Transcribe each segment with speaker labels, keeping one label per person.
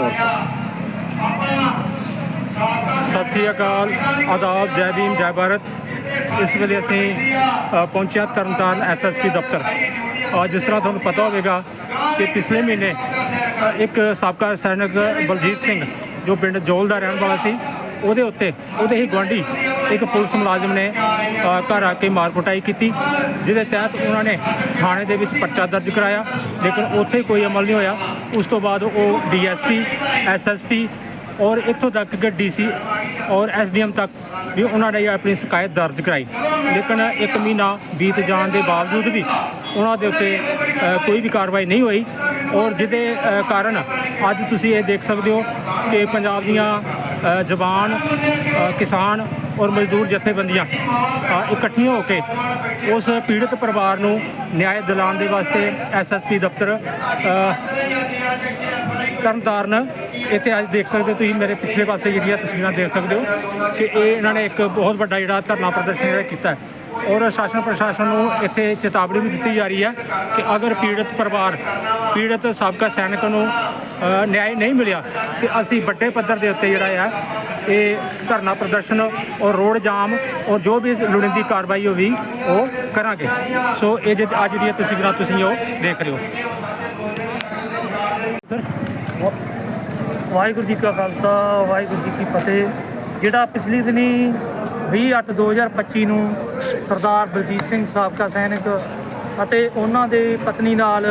Speaker 1: ਤੌਰ ਤੇ। ਸਤਿ ਸ੍ਰੀ ਅਕਾਲ ਆਦਾਬ ਜੈ ਭੀਮ ਜੈ ਭਾਰਤ। ਇਸ ਵੇਲੇ ਅਸੀਂ ਪਹੁੰਚਿਆ ਪਹੁੰਚੇ ਹਾਂ ਤਰਨਤਾਰਨ ਐਸਐਸਪੀ ਦਫ਼ਤਰ। ਅ, ਜਿਸ ਤਰ੍ਹਾਂ ਤੁਹਾਨੂੰ ਪਤਾ ਹੋਵੇਗਾ ਕਿ ਪਿਛਲੇ ਮਹੀਨੇ ਇੱਕ ਸਾਬਕਾ ਸੈਨਿਕ ਬਲਜੀਤ ਸਿੰਘ ਜੋ ਪਿੰਡ ਜੋਲ ਦਾ ਰਹਿਣ ਵਾਲਾ ਸੀ ਉਹਦੇ ਉੱਤੇ ਉਹਦੇ ਹੀ ਗੁਆਂਢੀ ਇੱਕ ਪੁਲਿਸ ਮੁਲਾਜ਼ਮ ਨੇ ਘਰ ਆ ਕੇ ਮਾਰ ਕੁਟਾਈ ਕੀਤੀ ਜਿਹਦੇ ਤਹਿਤ ਉਹਨਾਂ ਨੇ ਥਾਣੇ ਦੇ ਵਿੱਚ ਪਰਚਾ ਦਰਜ ਕਰਾਇਆ ਲੇਕਿਨ ਉੱਥੇ ਕੋਈ ਅਮਲ ਨਹੀਂ ਹੋਇਆ। ਉਸ ਤੋਂ ਬਾਅਦ ਉਹ ਡੀਐਸਪੀ ਐਸਐਸਪੀ ਔਰ ਇੱਥੋਂ ਤੱਕ ਕਿ ਡੀਸੀ ਔਰ ਐਸਡੀਐਮ ਤੱਕ ਵੀ ਉਹਨਾਂ ਨੇ ਆਪਣੀ ਸ਼ਿਕਾਇਤ ਦਰਜ ਕਰਾਈ। ਲੇਕਿਨ ਇੱਕ ਮਹੀਨਾ ਬੀਤ ਜਾਣ ਦੇ ਬਾਵਜੂਦ ਵੀ ਉਹਨਾਂ ਦੇ ਉੱਤੇ ਕੋਈ ਵੀ ਕਾਰਵਾਈ ਨਹੀਂ ਹੋਈ ਔਰ ਜਿਹਦੇ ਕਾਰਨ ਅੱਜ ਤੁਸੀਂ ਇਹ ਦੇਖ ਸਕਦੇ ਹੋ ਕਿ ਪੰਜਾਬ ਦੀਆਂ ਅ, ਜਵਾਨ ਕਿਸਾਨ ਔਰ ਮਜ਼ਦੂਰ ਜਥੇਬੰਦੀਆਂ ਇਕੱਠੀਆਂ ਹੋ ਕੇ ਉਸ ਪੀੜਤ ਪਰਿਵਾਰ ਨੂੰ ਨਿਆਂ ਦਿਲਾਉਣ ਦੇ ਵਾਸਤੇ ਐਸਐਸਪੀ ਦਫ਼ਤਰ ਤਰਨਤਾਰਨ ਇੱਥੇ ਅੱਜ ਦੇਖ ਸਕਦੇ ਹੋ ਤੁਸੀਂ ਮੇਰੇ ਪਿਛਲੇ ਪਾਸੇ ਜਿਹੜੀਆਂ ਤਸਵੀਰਾਂ ਦੇਖ ਸਕਦੇ ਹੋ ਕਿ ਇਹ ਇਹਨਾਂ ਨੇ ਇੱਕ ਬਹੁਤ ਵੱਡਾ ਜਿਹੜਾ ਧਰਨਾ ਪ੍ਰਦਰਸ਼ਨ ਜਿਹੜਾ ਕੀਤਾ ਔਰ ਸ਼ਾਸਨ ਪ੍ਰਸ਼ਾਸਨ ਨੂੰ ਇੱਥੇ ਚੇਤਾਵਨੀ ਵੀ ਦਿੱਤੀ ਜਾ ਰਹੀ ਹੈ ਕਿ ਅਗਰ ਪੀੜਤ ਪਰਿਵਾਰ ਪੀੜਤ ਸਾਬਕਾ ਸੈਨਿਕ ਨੂੰ ਅ, ਨਿਆਂ ਨਹੀਂ ਮਿਲਿਆ ਤੇ ਅਸੀਂ ਵੱਡੇ ਪੱਧਰ ਦੇ ਉੱਤੇ ਜਿਹੜਾ ਹੈ ਇਹ ਧਰਨਾ ਪ੍ਰਦਰਸ਼ਨ ਔਰ ਰੋਡ ਜਾਮ ਔਰ ਜੋ ਵੀ ਲੋੜੀਂਦੀ ਕਾਰਵਾਈ ਹੋਈ ਉਹ ਕਰਾਂਗੇ। ਸੋ ਇਹ ਜੇ ਅੱਜ ਦੀਆਂ ਤਸਵੀਰਾਂ ਤੁਸੀਂ ਉਹ ਦੇਖ ਰਹੇ ਹੋ। ਸਰ
Speaker 2: ਵਾਹਿਗੁਰੂ ਜੀ ਕਾ ਖਾਲਸਾ, ਵਾਹਿਗੁਰੂ ਜੀ ਕੀ ਫਤਿਹ। ਜਿਹੜਾ ਪਿਛਲੀ ਦਿਨੀ 20/8/2025 ਨੂੰ ਸਰਦਾਰ ਬਲਜੀਤ ਸਿੰਘ ਸਾਬਕਾ ਸੈਨਿਕ ਅਤੇ ਉਹਨਾਂ ਦੇ ਪਤਨੀ ਨਾਲ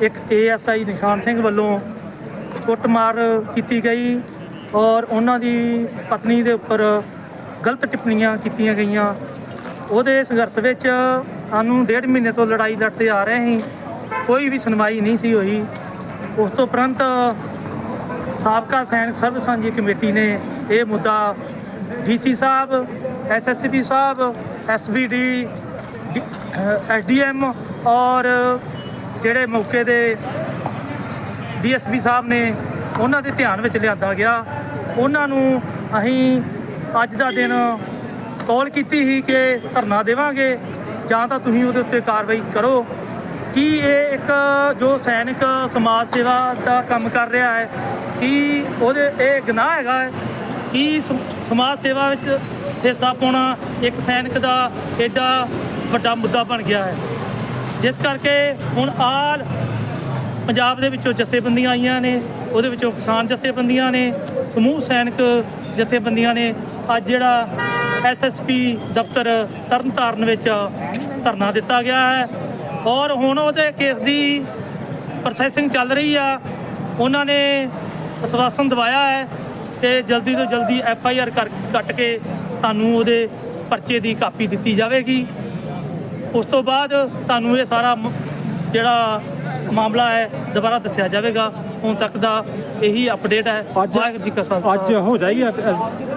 Speaker 2: ਇੱਕ ਏਐਸਆਈ ਨਿਸ਼ਾਨ ਸਿੰਘ ਵੱਲੋਂ ਕੁੱਟਮਾਰ ਕੀਤੀ ਗਈ ਔਰ ਉਹਨਾਂ ਦੀ ਪਤਨੀ ਦੇ ਉੱਪਰ ਗਲਤ ਟਿੱਪਣੀਆਂ ਕੀਤੀਆਂ ਗਈਆਂ। ਉਹਦੇ ਸੰਘਰਸ਼ ਵਿੱਚ ਸਾਨੂੰ ਡੇਢ ਮਹੀਨੇ ਤੋਂ ਲੜਾਈ ਲੜਦੇ ਆ ਰਹੇ ਸੀ। ਕੋਈ ਵੀ ਸੁਣਵਾਈ ਨਹੀਂ ਸੀ ਹੋਈ। ਉਸ ਤੋਂ ਉਪਰੰਤ ਸਾਬਕਾ ਸੈਨਿਕ ਸਰਵ ਸਾਂਝੀ ਕਮੇਟੀ ਨੇ ਇਹ ਮੁੱਦਾ ਡੀਸੀ ਸਾਹਿਬ ਐਸਐਸਪੀ ਸਾਹਿਬ ਐਸਬੀਡੀ ਐਸਡੀਐਮ ਔਰ ਜਿਹੜੇ ਮੌਕੇ ਦੇ ਡੀਐਸਪੀ ਸਾਹਿਬ ਨੇ ਉਹਨਾਂ ਦੇ ਧਿਆਨ ਵਿੱਚ ਲਿਆਂਦਾ ਗਿਆ। ਉਹਨਾਂ ਨੂੰ ਅਸੀਂ ਅੱਜ ਦਾ ਦਿਨ ਕਾਲ ਕੀਤੀ ਸੀ ਕਿ ਧਰਨਾ ਦੇਵਾਂਗੇ ਜਾਂ ਤਾਂ ਤੁਸੀਂ ਉਹਦੇ ਉੱਤੇ ਕਾਰਵਾਈ ਕਰੋ। ਕੀ ਇਹ ਇੱਕ ਜੋ ਸੈਨਿਕ ਸਮਾਜ ਸੇਵਾ ਦਾ ਕੰਮ ਕਰ ਰਿਹਾ ਹੈ, ਕੀ ਉਹਦੇ ਇਹ ਗੁਨਾਹ ਹੈਗਾ ਹੈ? ਕੀ ਸਮਾਜ ਸੇਵਾ ਵਿੱਚ ਹਿੱਸਾ ਪਾਉਣਾ ਇੱਕ ਸੈਨਿਕ ਦਾ ਐਡਾ ਵੱਡਾ ਮੁੱਦਾ ਬਣ ਗਿਆ ਹੈ? ਜਿਸ ਕਰਕੇ ਹੁਣ ਆਲ ਪੰਜਾਬ ਦੇ ਵਿੱਚੋਂ ਜਥੇਬੰਦੀਆਂ ਆਈਆਂ ਨੇ, ਉਹਦੇ ਵਿੱਚੋਂ ਕਿਸਾਨ ਜਥੇਬੰਦੀਆਂ ਨੇ, ਸਮੂਹ ਸੈਨਿਕ ਜਥੇਬੰਦੀਆਂ ਨੇ, ਅੱਜ ਜਿਹੜਾ ਐਸਐਸਪੀ ਦਫ਼ਤਰ ਤਰਨਤਾਰਨ ਵਿੱਚ ਧਰਨਾ ਦਿੱਤਾ ਗਿਆ ਹੈ। ਔਰ ਹੁਣ ਉਹਦੇ ਕੇਸ ਦੀ ਪ੍ਰੋਸੈਸਿੰਗ ਚੱਲ ਰਹੀ ਆ। ਉਹਨਾਂ ਨੇ ਅਸਵਾਸਨ ਦਵਾਇਆ ਹੈ ਕਿ ਜਲਦੀ ਤੋਂ ਜਲਦੀ ਐਫ ਆਈ ਆਰ ਕੱਟ ਕੇ ਤੁਹਾਨੂੰ ਉਹਦੇ ਪਰਚੇ ਦੀ ਕਾਪੀ ਦਿੱਤੀ ਜਾਵੇਗੀ। ਉਸ ਤੋਂ ਬਾਅਦ ਤੁਹਾਨੂੰ ਇਹ ਸਾਰਾ ਜਿਹੜਾ ਮਾਮਲਾ ਹੈ ਦੁਬਾਰਾ ਦੱਸਿਆ ਜਾਵੇਗਾ। ਹੁਣ ਤੱਕ ਦਾ ਇਹੀ ਅਪਡੇਟ ਹੈ।
Speaker 1: ਅੱਜ-
Speaker 2: ਵਾਹਿਗੁਰੂ ਜੀ ਕਾ ਖਾਲਸਾ।
Speaker 1: ਅੱਜ ਹੋ ਜਾਏਗੀ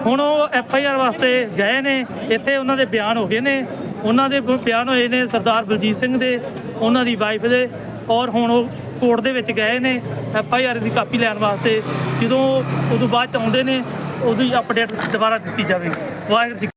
Speaker 2: ਹੁਣ ਉਹ ਐਫ ਆਈ ਆਰ ਵਾਸਤੇ ਗਏ ਨੇ। ਇੱਥੇ ਉਹਨਾਂ ਦੇ ਬਿਆਨ ਹੋ ਗਏ ਨੇ। ਉਹਨਾਂ ਦੇ ਬ- ਬਿਆਨ ਹੋਏ ਨੇ ਸਰਦਾਰ ਬਲਜੀਤ ਸਿੰਘ ਦੇ, ਉਹਨਾਂ ਦੀ ਵਾਈਫ ਦੇ, ਔਰ ਹੁਣ ਉਹ ਕੋਰਟ ਦੇ ਵਿੱਚ ਗਏ ਨੇ ਐਫ ਆਈ ਆਰ ਦੀ ਕਾਪੀ ਲੈਣ ਵਾਸਤੇ। ਜਦੋਂ ਉਦੋਂ ਬਾਅਦ ਚ ਆਉਂਦੇ ਨੇ ਉਹਦੀ ਅਪਡੇਟ ਦੁਬਾਰਾ ਦਿੱਤੀ ਜਾਵੇਗੀ। ਵਾਹਿਗੁਰੂ